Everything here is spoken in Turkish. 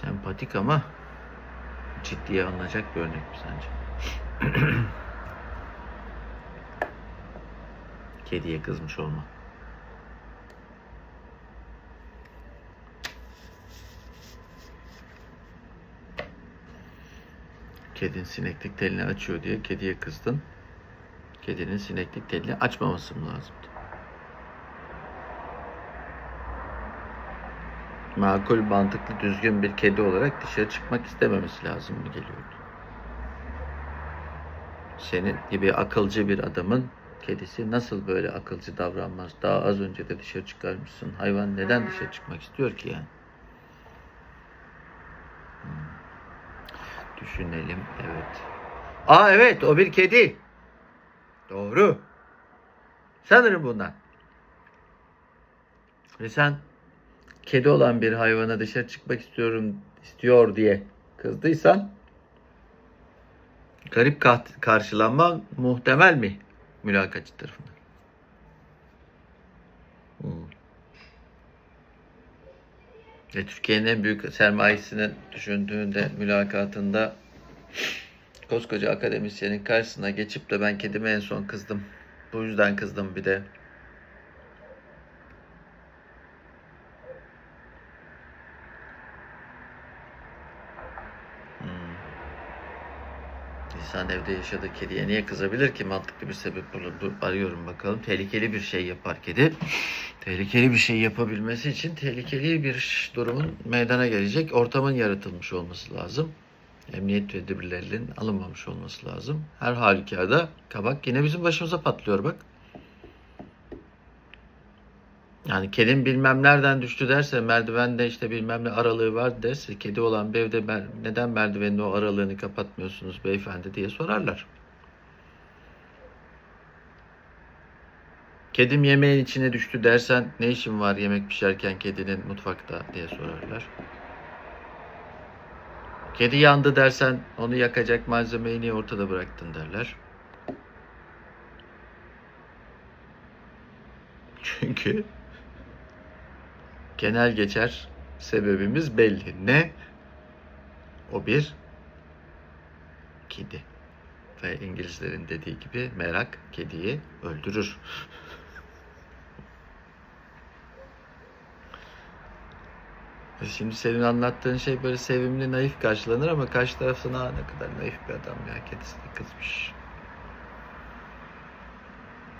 Sempatik ama ciddiye alınacak bir örnek mi sence? Kediye kızmış olma. Kedin sineklik telini açıyor diye kediye kızdın. Kedinin sineklik telini açmaması mı lazımdı? Makul, mantıklı, düzgün bir kedi olarak dışarı çıkmak istememesi lazım mı geliyordu? Senin gibi akılcı bir adamın kedisi nasıl böyle akılcı davranmaz? Daha az önce de dışarı çıkarmışsın. Hayvan neden dışarı çıkmak istiyor ki yani? Hmm. Düşünelim, evet. Aa evet, o bir kedi. Doğru. Sanırım bundan. Ve sen kedi olan bir hayvana dışarı çıkmak istiyorum istiyor diye kızdıysan garip karşılanma muhtemel mi mülakatçı tarafından? Hmm. Ve Türkiye'nin en büyük sermayesini düşündüğünde mülakatında koskoca akademisyenin karşısına geçip de ben kedime en son kızdım. Bu yüzden kızdım bir de. İnsan evde yaşadığı kediye niye kızabilir ki? Mantıklı bir sebep bulur. Dur, arıyorum bakalım. Tehlikeli bir şey yapar kedi. Tehlikeli bir şey yapabilmesi için tehlikeli bir durumun meydana gelecek ortamın yaratılmış olması lazım. Emniyet tedbirlerinin alınmamış olması lazım. Her halükarda kabak yine bizim başımıza patlıyor bak. Yani kedim bilmem nereden düştü derse merdivende işte bilmem ne aralığı var derse kedi olan bir evde mer- neden merdivenin o aralığını kapatmıyorsunuz beyefendi diye sorarlar. Kedim yemeğin içine düştü dersen ne işin var yemek pişerken kedinin mutfakta diye sorarlar. Kedi yandı dersen onu yakacak malzemeyi niye ortada bıraktın derler. Çünkü genel geçer sebebimiz belli. Ne? O bir kedi. Ve İngilizlerin dediği gibi merak kediyi öldürür. Şimdi senin anlattığın şey böyle sevimli, naif karşılanır ama karşı taraf sana "Aa, ne kadar naif bir adam ya kedisine kızmış.